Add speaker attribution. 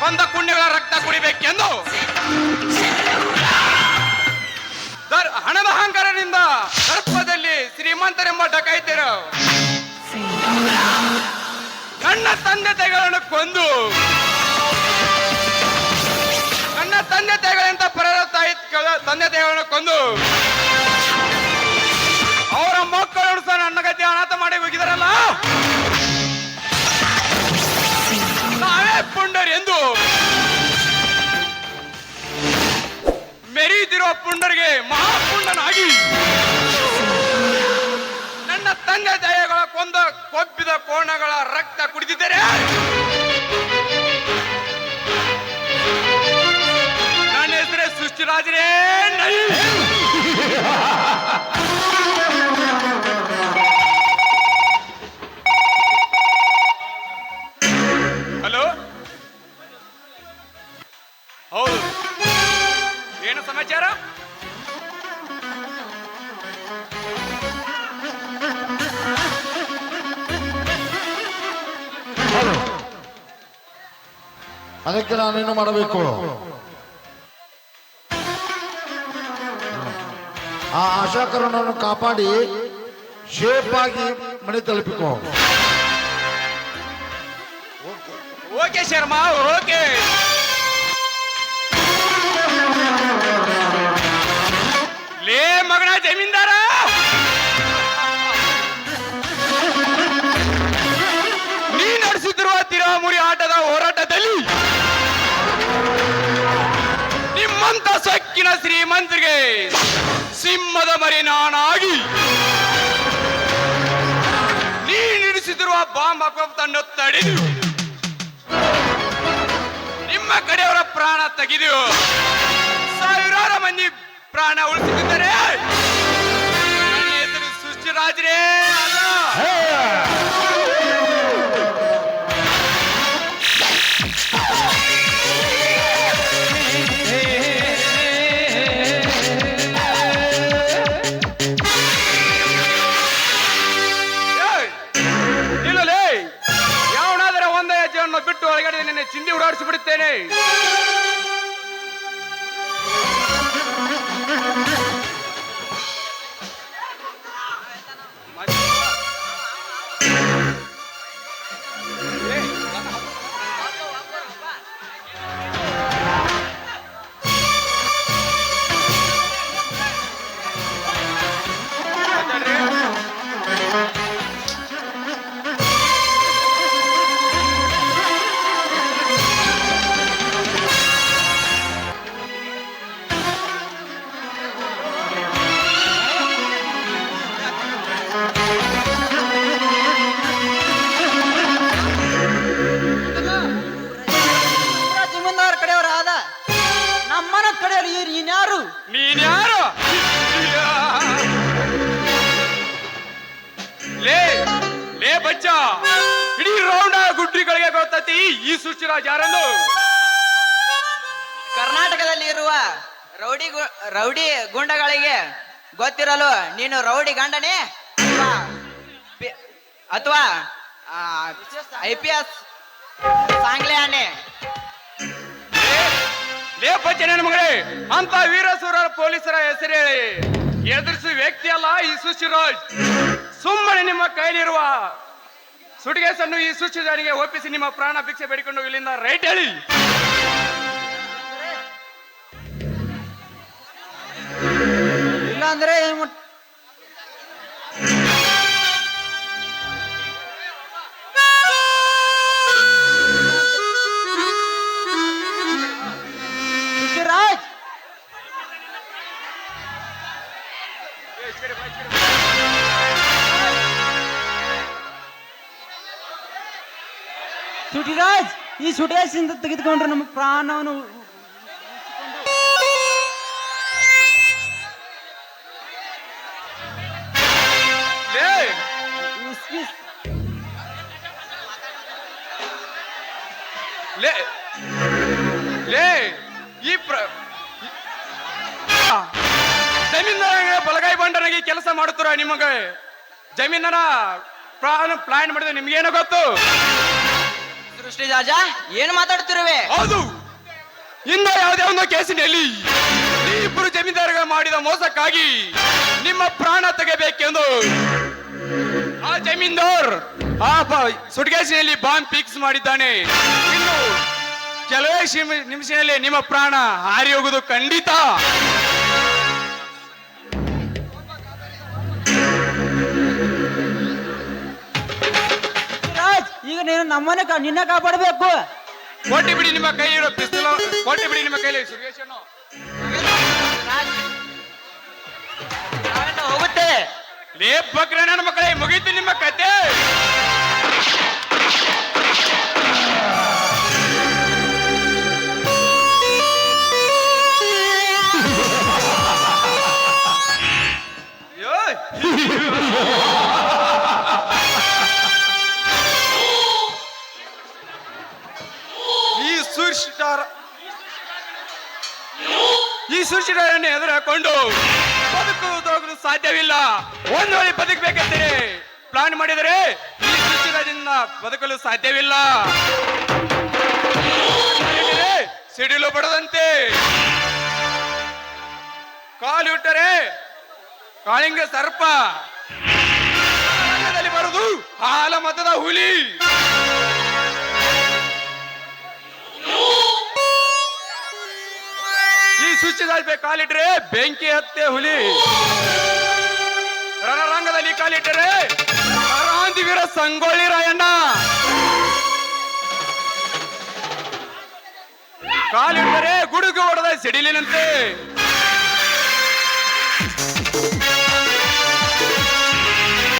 Speaker 1: ಕೊಂದ ಪುಣ್ಯಗಳ ರಕ್ತ ಕುಡಿಬೇಕೆಂದು. ಹಣದ ಅಹಂಕಾರದಿಂದ ದರ್ಪದಲ್ಲಿ ಶ್ರೀಮಂತರೆಂಬ ಡಕಾಯ್ತಿರು ನನ್ನ ತಂದೆ ತಾಯಿಗಳನ್ನು ಕೊಂದು. ನನ್ನ ತಂದೆ ತಾಯಿಗಳಿಂದ ಪರರ ತಾಯಿ ತಂದೆ ತಾಯಿಗಳನ್ನು ಕೊಂದು. ಅವರ ಮಕ್ಕಳು ಸಹ ನನ್ನ ಗತಿ ಅನಾಥ ಮಾಡಿ ಹೋಗಿದಾರಲ್ಲ ಮೆರೀತಿರುವ ಪುಂಡರಿಗೆ ಮಹಾಪುಂಡನಾಗಿ. ನನ್ನ ತಂದೆ ದಯಗಳ ಕೊಂದ ಕೊಬ್ಬಿದ ಕೋಣಗಳ ರಕ್ತ ಕುಡಿದಿದ್ದರೆ ಸಮಾಚಾರ?
Speaker 2: ಅದಕ್ಕೆ ನಾನೇನು ಮಾಡಬೇಕು? ಆ ಆಶಾಕರಣವನ್ನು ಕಾಪಾಡಿ ಶೇಪ್ ಆಗಿ ಮನೆ ತಲುಪಿಕೋ.
Speaker 1: Okay Sharma okay. ಜಮೀನ್ದಾರ ನೀ ನಡೆಸುತ್ತಿರುವ ತಿರುಮುರಿ ಆಟದ ಹೋರಾಟದಲ್ಲಿ ನಿಮ್ಮಂತ ಸೊಕ್ಕಿನ ಶ್ರೀಮಂತರಿಗೆ ಸಿಂಹದ ಮರಿ ನಾನಾಗಿ ನೀ ನಡೆಸುತ್ತಿರುವ ಬಾಂಬ್ ತಂಡ ತಡೆದು ನಿಮ್ಮ ಕಡೆಯವರ ಪ್ರಾಣ ತೆಗೆದು ಸಾವಿರಾರು ಮಂದಿ ಪ್ರಾಣ ನನ್ನ ಹೆಸರು
Speaker 3: ನೀನ್ಯಾರು
Speaker 1: ಲೇ ಲೇ ಬಚ್ಚ. ಇಡೀ ರೌಂಡ ಗುಡ್ಡಿಗಳಿಗೆ ಗೊತ್ತತಿ ಈ ಸೃಷ್ಟಿರಾಜ್ ಯಾರನ್ನು
Speaker 3: ಕರ್ನಾಟಕದಲ್ಲಿ ಇರುವ ರೌಡಿ ರೌಡಿ ಗುಂಡಗಳಿಗೆ ಗೊತ್ತಿರಲು ನೀನು ರೌಡಿ ಗಂಡನೇ? ಅಥವಾ ಐ ಪಿ ಎಸ್ ಸಾಂಗ್ಲೆ
Speaker 1: ಲೇ ನನ್ನ ಮಗಳೇ, ಅಂತ ವೀರಸೂರ ಪೊಲೀಸರ ಹೆಸರು ಹೇಳಿ. ಎದುರಿಸುವ ವ್ಯಕ್ತಿ ಅಲ್ಲ ಈ ಸುಶಿರಾಜ್ ಸುಮ್ಮನೆ ನಿಮ್ಮ ಕೈಲಿರುವ ಸುಟಿಗೆಸನ್ನು ಈ ಸುಶಿರಾಜ್ಗೆ ಒಪ್ಪಿಸಿ ನಿಮ್ಮ ಪ್ರಾಣ ಭಿಕ್ಷೆ ಬೇಡಿಕೊಂಡು ಇಲ್ಲಿಂದ ರೈಟ್ ಹೇಳಿ.
Speaker 3: ಇಲ್ಲಾಂದ್ರೆ ಸುಟಿರಾಜ್ ಈ ಸುಟಿರಾಜಿಂದ ತೆಗೆದುಕೊಂಡ್ರೆ ನಮ್ಮ ಪ್ರಾಣವನ್ನು
Speaker 1: ಲೇ ಲೇ ಈ ಪ್ರ ಜಮೀನ್ದಾರ ಬಲಗಾಯಿ ಬಂಡನಾಗಿ ಕೆಲಸ ಮಾಡುತ್ತೀರ ನಿಮಗೆ ಜಮೀನರ ಪ್ಲಾನ್ ಪ್ಲಾನ್ ಮಾಡಿದ್ರೆ ನಿಮ್ಗೇನೋ ಗೊತ್ತು?
Speaker 3: ಸೃಷ್ಟಿ ರಾಜ ಏನ್ ಮಾತಾಡ್ತಿರುವೆ?
Speaker 1: ಹೌದು. ಇಂದ ಯಾವುದೇ ಒಂದು ಕೇಸಿನಲ್ಲಿ ಇಬ್ಬರು ಜಮೀನ್ದಾರಗ ಮಾಡಿದ ಮೋಸಕ್ಕಾಗಿ ನಿಮ್ಮ ಪ್ರಾಣ ತೆಗೆಬೇಕೆಂದು ಆ ಜಮೀನ್ದಾರ್ ಆ ಸುಡ್ಗೇಸಿನಲ್ಲಿ ಸುಟ್ಕೇಸಿನಲ್ಲಿ ಬಾಂಬ್ ಫಿಕ್ಸ್ ಮಾಡಿದ್ದಾನೆ. ಇನ್ನು ಕೆಲವೇ ನಿಮಿಷದಲ್ಲಿ ನಿಮ್ಮ ಪ್ರಾಣ ಹಾರಿ ಹೋಗುದು ಖಂಡಿತ.
Speaker 3: ಕಾ- ನಿನ್ನ ಕಾಪಾಡಬೇಕು.
Speaker 1: ಕೊಟ್ಟಿ ಬಿಡಿ ನಿಮ್ಮ ಕೈಲಿರೋ ಪಿಸ್ತೂಲ್ ಕೊಟ್ಟಿ ಬಿಡಿ ನಿಮ್ಮ ಕೈಲಿ ಸುರೇಶನು
Speaker 3: ಹೋಗುತ್ತೆ.
Speaker 1: ಲೇ ಬಕ್ರ ನನ್ನ ಮಕ್ಕಳೇ ಮುಗೀತು ನಿಮ್ಮ ಕತೆ. ಈ ಸುರ್ಷಿಟಾರನ್ನು ಎದುರು ಹಾಕೊಂಡು ಬದುಕುವುದಾಗಲು ಸಾಧ್ಯವಿಲ್ಲ. ಒಂದು ವೇಳೆ ಬದುಕಬೇಕಂದರೆ ಪ್ಲಾನ್ ಮಾಡಿದರೆ ಈ ಸುರ್ಷಿಟಾರದಿಂದ ಬದುಕಲು ಸಾಧ್ಯವಿಲ್ಲ. ಸಿಡಿಲು ಬಡದಂತೆ. ಕಾಲು ಇಟ್ಟರೆ ಕಾಳಿಂಗ ಸರ್ಪ. ಬರುದು ಹಾಲ ಮತದ ಹುಲಿ. ಈ ಸುಚ್ಚಿದಾಲ್ಪೆ ಕಾಲಿಟ್ರೆ ಬೆಂಕಿ ಹತ್ತೆ ಹುಲಿ. ರಣರಂಗದಲ್ಲಿ ಕಾಲಿಟ್ಟರೆ ಕರಾಂತಿವೀರ ಸಂಗೊಳ್ಳಿ ರಾಯಣ್ಣ. ಕಾಲಿಟ್ಟರೆ ಗುಡುಗು ಹೊಡೆದ ಸಿಡಿಲಿನಂತೆ.